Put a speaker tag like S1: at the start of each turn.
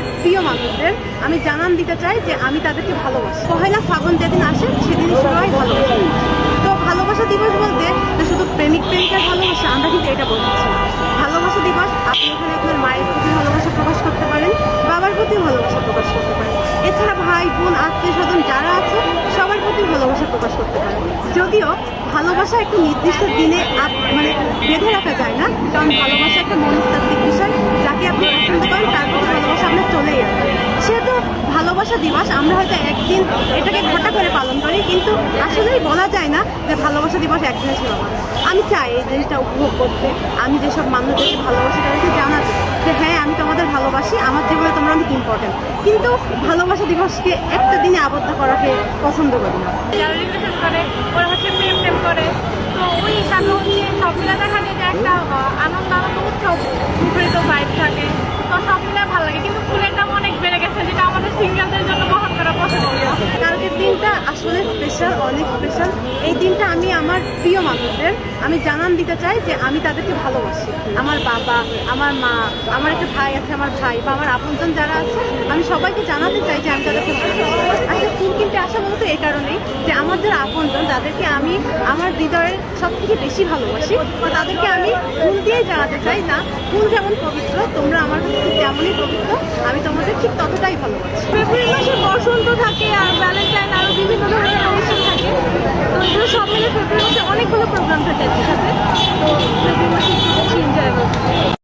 S1: আমি আমার প্রিয় মানুষদের, আমি জানান দিতে চাই যে আমি তাদেরকে ভালোবাসি। পহেলা ফাগুন যেদিন আসে, সেদিনই হয় ভালোবাসা। তো ভালোবাসা দিবস বলতে শুধু প্রেমিক প্রেমিকার ভালোবাসা, আমরা কিন্তু এটা বলতেছি না। ভালোবাসা দিবস, আপনি ওখানে আপনার মায়ের প্রতি ভালোবাসা প্রকাশ করতে পারেন, বাবার প্রতি ভালোবাসা প্রকাশ করতে পারেন। এছাড়া ভাই, বোন, আত্মীয় স্বজন যারা আছে, সবার প্রতি ভালোবাসা প্রকাশ করতে পারেন। যদিও ভালোবাসা একটা নির্দিষ্ট দিনে মানে বেঁধে রাখা যায় না, কারণ ভালোবাসা একটা মনস্তাত্ত্বিক ভালোবাসা দিবস, আমরা হয়তো একদিন এটাকে ঘটা করে পালন করি, কিন্তু আসলেই বলা যায় না যে ভালোবাসা দিবস একদিনে ছিল না আমি চাই এই জিনিসটা উপভোগ করতে। আমি যেসব মানুষদেরকে ভালোবাসি তাদেরকে জানাতে যে হ্যাঁ আমি তোমাদের ভালোবাসি, আমার জীবনে তোমরা অনেক ইম্পর্টেন্ট কিন্তু ভালোবাসা দিবসকে একটা দিনে আবদ্ধ করাকে পছন্দ করি না।
S2: ওরা হচ্ছে প্রেম করে। তো ওই
S1: আসলে স্পেশাল অনেক স্পেশাল এই দিনটা আমি আমার প্রিয় মানুষদের, আমি জানান দিতে চাই যে আমি তাদেরকে ভালোবাসি। আমার বাবা, আমার মা, আমার একটা ভাই আছে, আমার ভাই বা আমার আপনজন যারা আছে, আমি সবাইকে জানাতে চাই যে আমি তাদেরকে ভালোবাসি। আসলে ফুল কিনতে আসা মূলত এই কারণেই যে আমার যারা আপনজন, তাদেরকে আমি আমার হৃদয়ের সব থেকে বেশি ভালোবাসি বা তাদেরকে আমি ফুল দিয়েই জানাতে চাই না, ফুল যেমন পবিত্র, তোমরা আমার কাছে তেমনই পবিত্র, আমি তোমাদের ঠিক ততটাই ভালোবাসি।
S2: ফেব্রুয়ারি মাসে বসন্ত থাকে আর ভ্যালেন্টাইন あ!